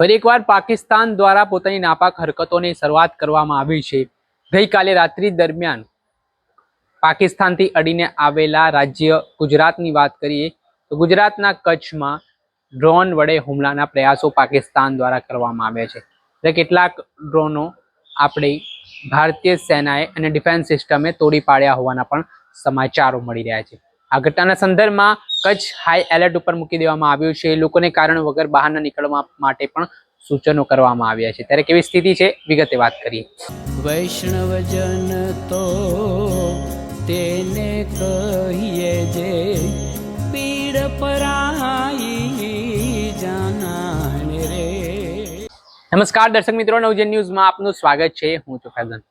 ફરી એકવાર પાકિસ્તાન દ્વારા પોતાની નાપાક હરકતોની શરૂઆત કરવામાં આવી છે. ગઈકાલે રાત્રિ દરમિયાન પાકિસ્તાનથી અડીને આવેલા રાજ્ય ગુજરાતની વાત કરીએ, તો ગુજરાતના કચ્છમાં ડ્રોન વડે હુમલાના પ્રયાસો પાકિસ્તાન દ્વારા કરવામાં આવ્યા છે. એટલે કેટલાક ડ્રોનો આપણે ભારતીય સેનાએ અને ડિફેન્સ સિસ્ટમે તોડી પાડ્યા હોવાના પણ સમાચારો મળી રહ્યા છે. આ ઘટનાના સંદર્ભમાં કચ્છ હાઈ એલર્ટ ઉપર મૂકી દેવામાં આવ્યું છે. લોકોને કારણ વગર બહાર ન નીકળવા માટે પણ સૂચનો કરવામાં આવ્યા છે. ત્યારે કેવી સ્થિતિ છે? વિગતે વાત કરીએ. વૈષ્ણવજન તો તેને કહીએ જે પીડ પરાઈ જાનાને રે. નમસ્કાર દર્શક મિત્રો નવજન ન્યૂઝમાં આપનું સ્વાગત છે. હું છું ફૈઝન.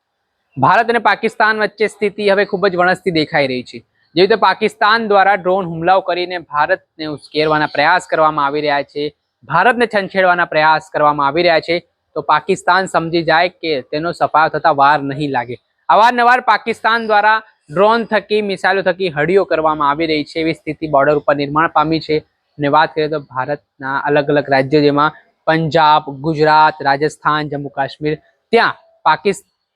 ભારત અને પાકિસ્તાન વચ્ચે સ્થિતિ હવે ખૂબ જ વણસતી દેખાઈ રહી છે. જેવી રીતે પાકિસ્તાન દ્વારા ડ્રોન હુમલાઓ કરીને ભારતને ઉશ્કેરવાના પ્રયાસ કરવામાં આવી રહ્યા છે, ભારતને છંછેડવાના પ્રયાસ કરવામાં આવી રહ્યા છે, તો પાકિસ્તાન સમજી જાય કે તેનો સફાયો થતા વાર નહીં લાગે. અવારનવાર પાકિસ્તાન દ્વારા ડ્રોન થકી, મિસાઇલો થકી હડીઓ કરવામાં આવી રહી છે, એવી સ્થિતિ બોર્ડર ઉપર નિર્માણ પામી છે. અને વાત કરીએ તો ભારતના અલગ અલગ રાજ્યો જેમાં પંજાબ, ગુજરાત, રાજસ્થાન, જમ્મુ કાશ્મીર, ત્યાં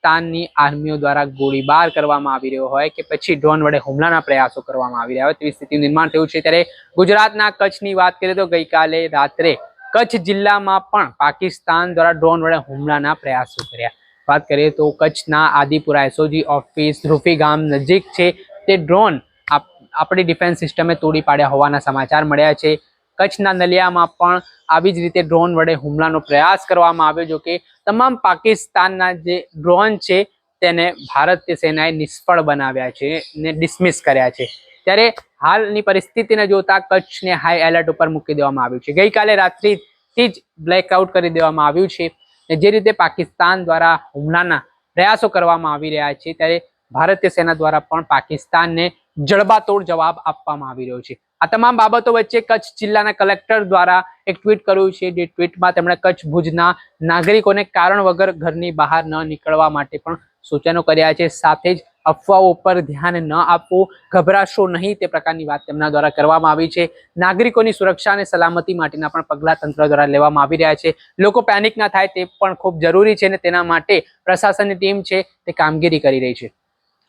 પાકિસ્તાનની આર્મીઓ દ્વારા ગોળીબાર કરવામાં આવી રહ્યો હોય કે પછી ડ્રોન વડે હુમલાના પ્રયાસો કરવામાં આવી રહ્યા હોય તેવી સ્થિતિનું નિર્માણ થયું છે. ત્યારે ગુજરાતના કચ્છની વાત કરીએ તો ગઈકાલે રાત્રે કચ્છ જિલ્લામાં પણ પાકિસ્તાન દ્વારા ડ્રોન વડે હુમલાના પ્રયાસો કર્યા. વાત કરીએ તો કચ્છના આદિપુરા એસઓજી ઓફિસ રૂફી ગામ નજીક છે. તે ડ્રોન આપણી ડિફેન્સ સિસ્ટમે તોડી પાડ્યા હોવાના સમાચાર મળ્યા છે. કચ્છના નલિયામાં પણ આવી જ રીતે ડ્રોન વડે હુમલાનો પ્રયાસ કરવામાં આવ્યો, જો કે તમામ પાકિસ્તાનના જે ડ્રોન છે, તેને ભારતીય સેનાએ નિષ્ફળ બનાવ્યા છે ને ડિસમિસ કર્યા છે. ત્યારે હાલની પરિસ્થિતિને જોતા કચ્છને હાઈ એલર્ટ ઉપર મૂકી દેવામાં આવ્યું છે. ગઈકાલે રાત્રિથી જ બ્લેકઆઉટ કરી દેવામાં આવ્યું છે જે રીતે પાકિસ્તાન દ્વારા હુમલાના પ્રયાસો કરવામાં આવી રહ્યા છે, ત્યારે ભારતીય સેના દ્વારા પણ પાકિસ્તાનને જડબાતોડ જવાબ આપવામાં આવી રહ્યો છે. આ તમામ બાબતો વચ્ચે કચ્છ જિલ્લાના કલેક્ટર દ્વારા એક ટ્વીટ કર્યું છે, જે ટ્વીટમાં તેમણે કચ્છ ભુજના નાગરિકોને કારણ વગર ઘરની બહાર ન નીકળવા માટે પણ સૂચનો કર્યા છે. સાથે જ અફવાઓ પર ધ્યાન ન આપવું, ગભરાશો નહીં તે પ્રકારની વાત તેમના દ્વારા કરવામાં આવી છે. નાગરિકોની સુરક્ષા અને સલામતી માટેના પણ પગલાં તંત્ર દ્વારા લેવામાં આવી રહ્યા છે. લોકો પેનિક ના થાય તે પણ ખૂબ જરૂરી છે અને તેના માટે પ્રશાસનની ટીમ છે, તે કામગીરી કરી રહી છે.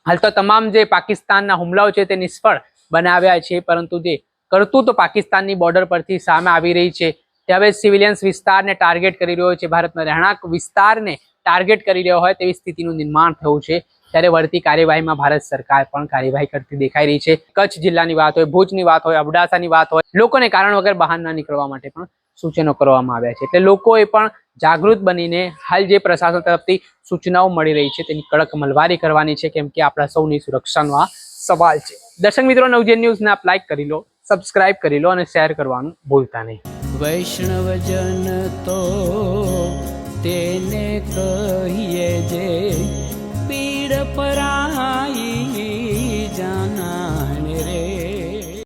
હાલ તો તમામ જે પાકિસ્તાનના હુમલાઓ છે તે નિષ્ફળ બનાવ્યા છે, પરંતુ જે કરતું તો પાકિસ્તાનની બોર્ડર પરથી સામે આવી રહી છે તે હવે સિવિલિયન્સ વિસ્તારને ટાર્ગેટ કરી રહ્યો છે, ભારતના રહેણાંક વિસ્તારને ટાર્ગેટ કરી રહ્યો હોય તેવી સ્થિતિનું નિર્માણ થયું છે, ત્યારે વળતી કાર્યવાહીમાં ભારત સરકાર પણ કાર્યવાહી કરતી દેખાઈ રહી છે. કચ્છ જિલ્લાની વાત હોય, ભુજની વાત હોય, અબડાસાની વાત હોય, લોકોને કારણ વગર બહાર ના નીકળવા માટે પણ સૂચનો કરવામાં આવ્યા છે, એટલે લોકોએ પણ જાગૃત બનીને હાલ જે પ્રશાસન તરફથી સૂચનાઓ મળી રહી છે તેની કડક અમલવારી કરવાની છે કેમ કે આપણા સૌની સુરક્ષાનો આ સવાલ છે. દર્શક મિત્રો, નવજેન ન્યૂઝને આપ લાઈક કરી લો સબસ્ક્રાઇબ કરી લો અને શેર કરવાનું ભૂલતા નહીં. વૈષ્ણવજન તો તેને કહીએ